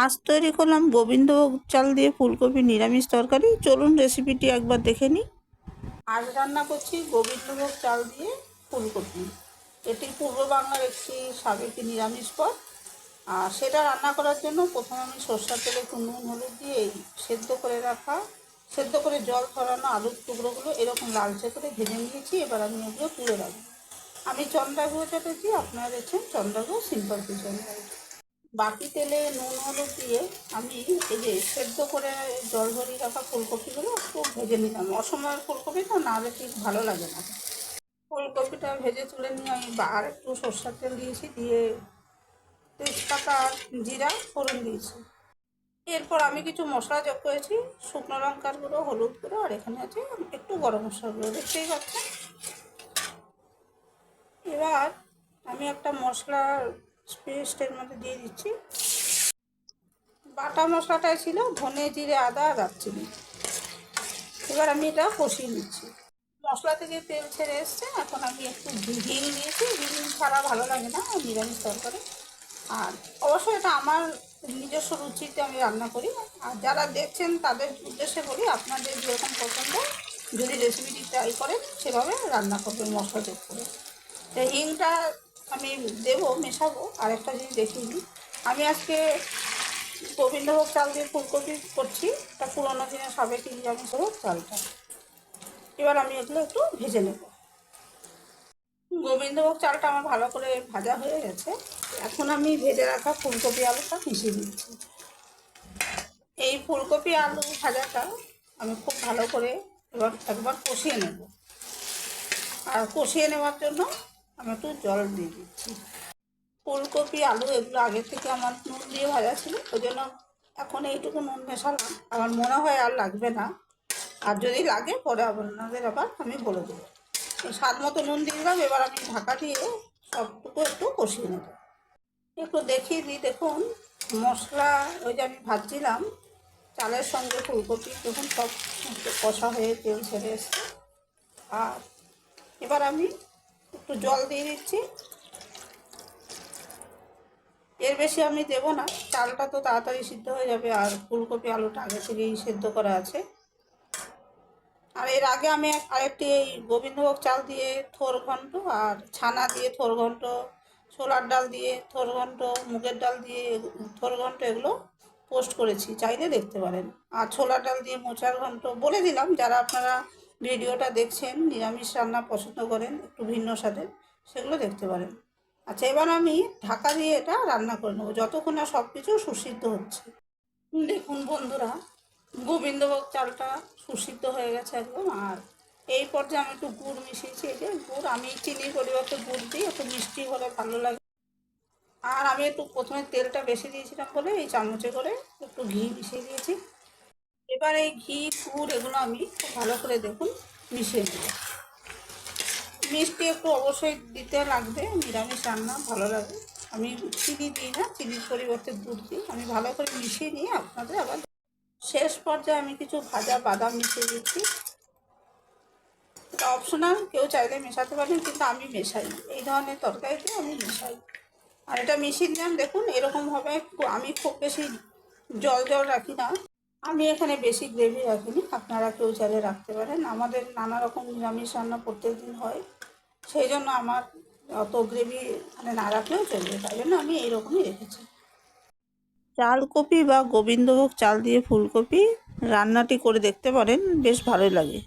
আজ তৈরি করলাম গোবিন্দভোগ চাল দিয়ে ফুলকপি নিরামিষ তরকারি। চলুন রেসিপিটি একবার দেখে নিই। আজ রান্না করছি গোবিন্দভোগ চাল দিয়ে ফুলকপি। এটি পূর্ব বাংলার একটি সাবেকি নিরামিষ পদ। আর সেটা রান্না করার জন্য প্রথমে আমি সর্ষার তেলে একটু নুন, হলুদ দিয়ে এই সেদ্ধ করে রাখা, সেদ্ধ করে জল ছড়ানো আলুর টুকরোগুলো এরকম লালচে করে ভেজে নিয়েছি। এবার আমি এগুলো তুলে রাখব। আমি চন্দ্রাগুলো চেটেছি, আপনারা দেখছেন চন্দ্রাগুলো সিম্পল কিচেন বাকি তেলে নুন, হলুদ দিয়ে আমি এই যে সেদ্ধ করে জল ভরিয়ে রাখা ফুলকপিগুলো একটু ভেজে নিলাম। অসময়ের ফুলকপি তো না ঠিক ভালো লাগে না। ফুলকপিটা ভেজে তুলে নিয়ে আমি আর একটু সর্ষার তেল দিয়েছি, দিয়ে তেজপাতা, জিরা, ফোড়ন দিয়েছি। এরপর আমি কিছু মশলা যোগ করেছি, শুকনো লঙ্কার গুঁড়ো, হলুদ গুঁড়ো, আর এখানে আছে একটু গরম মশলা গুঁড়ো। দেখতেই পাচ্ছেন? এবার আমি একটা মশলা পেস্টের মধ্যে দিয়ে দিচ্ছি। বাটা মশলাটাই ছিল, ধনে, জিরে, আদা দারচিনি। এবার আমি এটা কষিয়ে নিচ্ছি। মশলা থেকে তেল ছেড়ে এসছে, এখন আমি একটু হিং নিয়েছি হিং ছাড়া ভালো লাগে না, নিরামিষ তরকারি। আর অবশ্যই এটা আমার নিজস্ব রুচিতে আমি রান্না করি। আর যারা দেখছেন, তাদের উদ্দেশ্যে বলি, আপনাদের যেরকম পছন্দ, যদি রেসিপিটি ট্রাই করেন, সেভাবে রান্না করবেন, মশলা যোগ করে। হিংটা আমি দেবো, মেশাবো, আরেকটা জিনিস দেখিয়ে দিই। আমি আজকে গোবিন্দভোগ চাল দিয়ে ফুলকপি করছি, তা পুরোনো দিনের সাবেকি নিরামিষ হলো চালটা। এবার আমি এগুলো একটু ভেজে নেব। গোবিন্দভোগ চালটা আমার ভালো করে ভাজা হয়ে গেছে। এখন আমি ভেজে রাখা ফুলকপি আলুটা মিশিয়ে দিচ্ছি। এই ফুলকপি আলু ভাজাটা আমি খুব ভালো করে এবার একবার কষিয়ে নেব। আর কষিয়ে নেওয়ার জন্য আমি একটু জল দিয়ে দিচ্ছি। ফুলকপি, আলু এগুলো আগে থেকে আমার নুন দিয়ে ভাজা ছিল ওই জন্য এখন এইটুকু নুন মেশালাম। আমার মনে হয় আর লাগবে না। আর যদি লাগে, পরে আপনাদের আবার আমি বলে দেবো। স্বাদ মতো নুন দিয়ে দিলাম, এবার আমি ঢাকা দিয়ে সবটুকু একটু কষিয়ে নেব। একটু দেখিয়ে দিই, দেখুন, মশলা ওই যে আমি ভাজছিলাম, চালের সঙ্গে ফুলকপি, দেখুন সব কষা হয়ে তেল ছেড়ে এসছে। আর এবার আমি একটু জল দিয়ে দিচ্ছি। এর বেশি আমি দেবো না। চালটা তো তাড়াতাড়ি সিদ্ধ হয়ে যাবে আর ফুলকপি আলুটা আগে থেকেই সেদ্ধ করা আছে। আর এর আগে আমি আরেকটি এই গোবিন্দভোগ চাল দিয়ে থোর ঘন্ট আর ছানা দিয়ে থোর ঘন্ট, ছোলার ডাল দিয়ে থোর ঘন্ট, মুগের ডাল দিয়ে থোর ঘন্ট এগুলো পোস্ট করেছি। চাইলে দেখতে পারেন। আর ছোলার ডাল দিয়ে মোচার ঘন্ট বলে দিলাম। যারা আপনারা ভিডিওটা দেখছেন, নিরামিষ রান্না পছন্দ করেন, একটু ভিন্ন স্বাদের, সেগুলো দেখতে পারেন। আচ্ছা এবার আমি ঢাকা দিয়ে এটা রান্না করে নেব, যতক্ষণ না সব কিছু সুসিদ্ধ হচ্ছে। দেখুন বন্ধুরা, গোবিন্দভোগ চালটা সুসিদ্ধ হয়ে গেছে একদম, আর এই পর্যায়ে আমি একটু গুড় মিশিয়েছি, এই যে গুড়, আমি চিনির পরিবর্তে গুড় দিই, একটু মিষ্টি হলে ভালো লাগে। আর আমি একটু প্রথমে তেলটা বেশি দিয়েছিলাম বলে এই চামচে করে একটু ঘি মিশিয়ে দিয়েছি। এবার ঘি, গুড় এগুলো আমি খুব ভালো করে দেখুন মিশিয়ে দেবো মিষ্টি একটু অবশ্যই দিতে লাগবে, নিরামিষ রান্না ভালো লাগে। আমি চিনি দিই না, চিনির পরিবর্তে দুধ দিই। আমি ভালো করে মিশিয়ে নিয়ে আপনাদের আবার শেষ পর্যায়ে আমি কিছু ভাজা বাদাম মিশিয়ে দিচ্ছি। এটা অপশনাল কেউ চাইলে মেশাতে পারেন, কিন্তু আমি মেশাই এই ধরনের তরকারিতে আমি মেশাই। আর এটা মিশিয়ে দিলাম, দেখুন এরকমভাবে আমি খুব বেশি জল জল রাখি না। আমি এখানে বেশি গ্রেভি রাখিনি, আপনারা কেউ চাইলে রাখতে পারেন। আমাদের নানা রকম নিরামিষ রান্না প্রত্যেক দিন হয়, সেই জন্য আমার অত গ্রেভি মানে না রাখলেও চলবে, তাই জন্য আমি এইরকমই রেখেছি। চালকপি বা গোবিন্দভোগ চাল দিয়ে ফুলকপি রান্নাটি করে দেখতে পারেন, বেশ ভালোই লাগে।